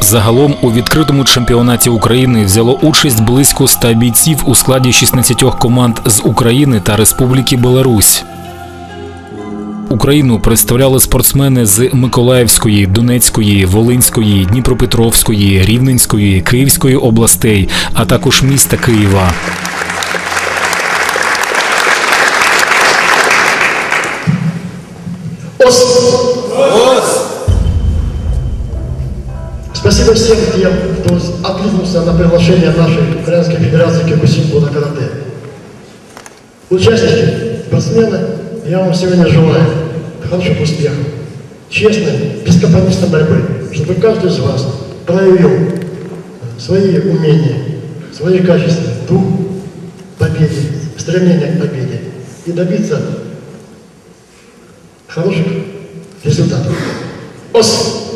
Загалом у відкритому чемпіонаті України взяло участь близько 100 бійців у складі 16 команд з України та Республіки Беларусь. Україну представляли спортсмени з Миколаївської, Донецької, Волинської, Дніпропетровської, Рівненської, Київської областей, а також міста Києва. Спасибо всем тем, кто откликнулся на приглашение нашей Украинской Федерации Кикусин Буда Карате. Участники, спортсмены, я вам сегодня желаю хороших успехов, честной, бескомпромиссной борьбы, чтобы каждый из вас проявил свои умения, свои качества, дух победы, стремление к победе и добиться хороших результатов. ОС!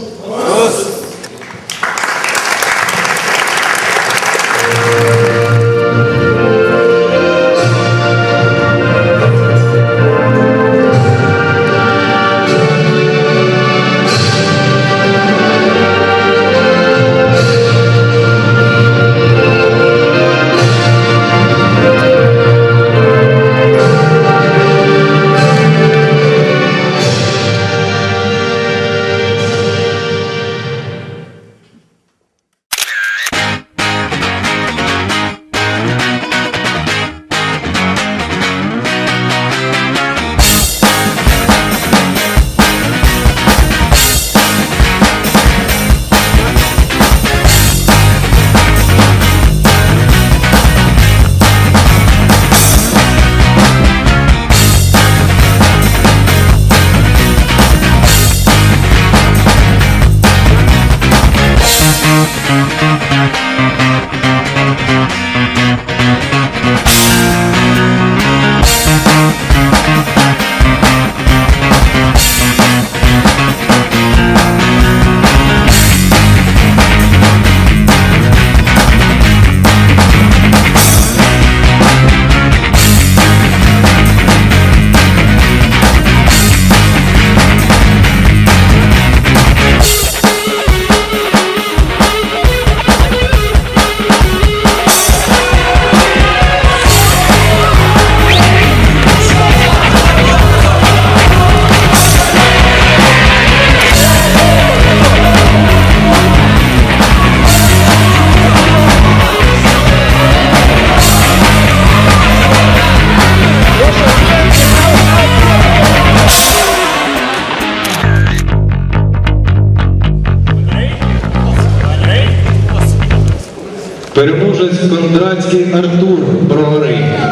Переможець Кондратський Артур запрошується.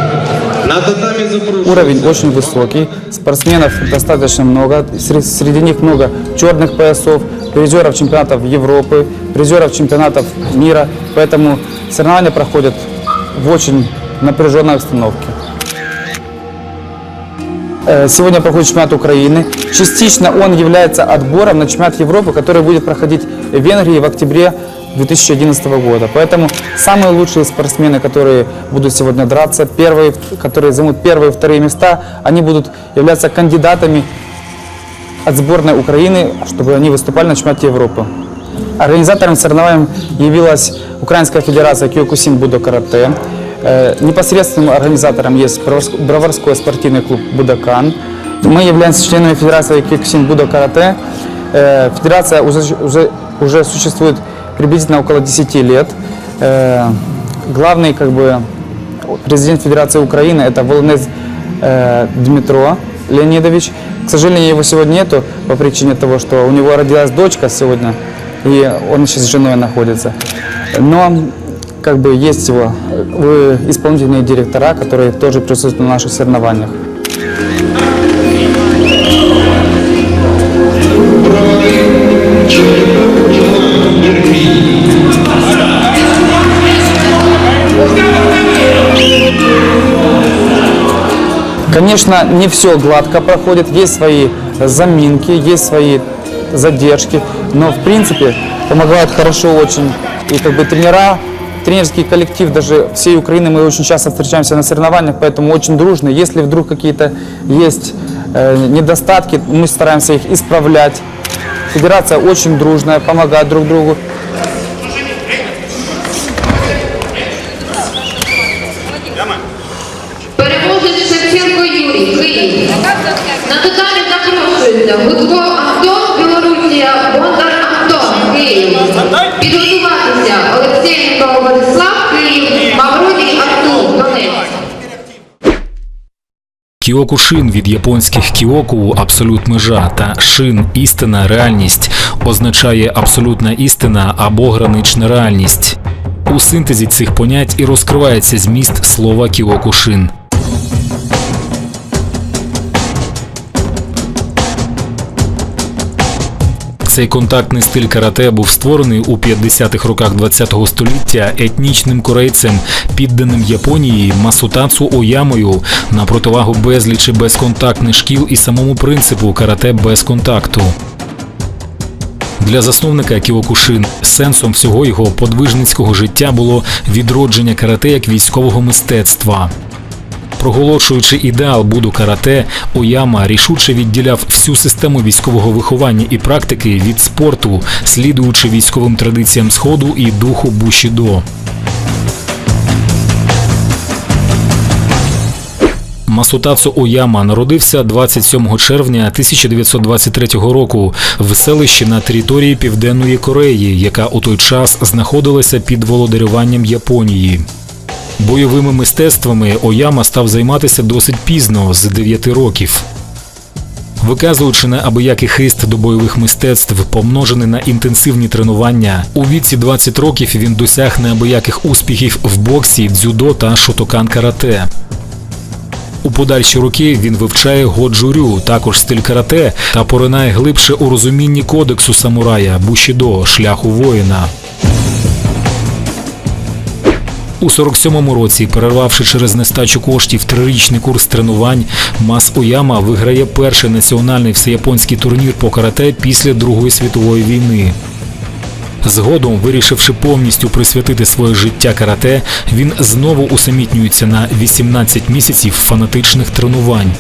Уровень очень высокий, спортсменов достаточно много, сре- среди них много черных поясов, призеров чемпионатов Европы, призеров чемпионатов мира, поэтому соревнования проходят в очень напряженной обстановке. Э, Сегодня проходит чемпионат Украины. Частично он является отбором на чемпионат Европы, который будет проходить в Венгрии в октябре 2011 года. Поэтому самые лучшие спортсмены, которые будут сегодня драться, первые, которые займут первые и вторые места, они будут являться кандидатами от сборной Украины, чтобы они выступали на чемпионате Европы. Организатором соревнований явилась Украинская федерация Киокусин Будо Карате. Э, Непосредственным организатором есть Броварск- Броварской спортивный клуб Будакан. Мы являемся членами Федерации Киокусин Будо Карате. Э, Федерация уже, уже, уже существует приблизительно около 10 лет. Э, Главный как бы президент Федерации Украины это Волонез э, Дмитро Леонидович. К сожалению, его сегодня нету по причине того, что у него родилась дочка сегодня, и он сейчас с женой находится. Но как бы есть его э, исполнительные директора, которые тоже присутствуют на наших соревнованиях. Конечно, не все гладко проходит, есть свои заминки, есть свои задержки, но в принципе помогают хорошо очень и как бы тренера, тренерский коллектив даже всей Украины, мы очень часто встречаемся на соревнованиях, поэтому очень дружно. Если вдруг какие-то есть э, недостатки, мы стараемся их исправлять. Федерация очень дружная, помогает друг другу. Запрошується Гудко Антон, Білорусія, Бондар Антон, Київ. Підготуватися Олексєєнко Владислав, Київ, Мавроній Артур, Донецьк. Кіокушин від японських кіоку абсолют межа та шин істина реальність означає абсолютна істина або гранична реальність. У синтезі цих понять і розкривається зміст слова кіокушин. Цей контактний стиль карате був створений у 50-х роках ХХ століття етнічним корейцем, підданим Японії Масутацу Оямою на противагу безлічі безконтактних шкіл і самому принципу карате без контакту. Для засновника Кіокушин сенсом всього його подвижницького життя було відродження карате як військового мистецтва. Проголошуючи ідеал буду карате, Ояма рішуче відділяв всю систему військового виховання і практики від спорту, слідуючи військовим традиціям сходу і духу бушідо. Масутацу Ояма народився 27 червня 1923 року в селищі на території Південної Кореї, яка у той час знаходилася під володарюванням Японії. Бойовими мистецтвами Ояма став займатися досить пізно, з 9 років. Виказуючи неабиякий хист до бойових мистецтв, помножений на інтенсивні тренування, у віці 20 років він досяг неабияких успіхів в боксі, дзюдо та шотокан карате. У подальші роки він вивчає годжурю, також стиль карате, та поринає глибше у розумінні кодексу самурая бушідо, шляху воїна. У 47-му році, перервавши через нестачу коштів трирічний курс тренувань, Мас Ояма виграє перший національний всеяпонський турнір по карате після Другої світової війни. Згодом, вирішивши повністю присвятити своє життя карате, він знову усамітнюється на 18 місяців фанатичних тренувань.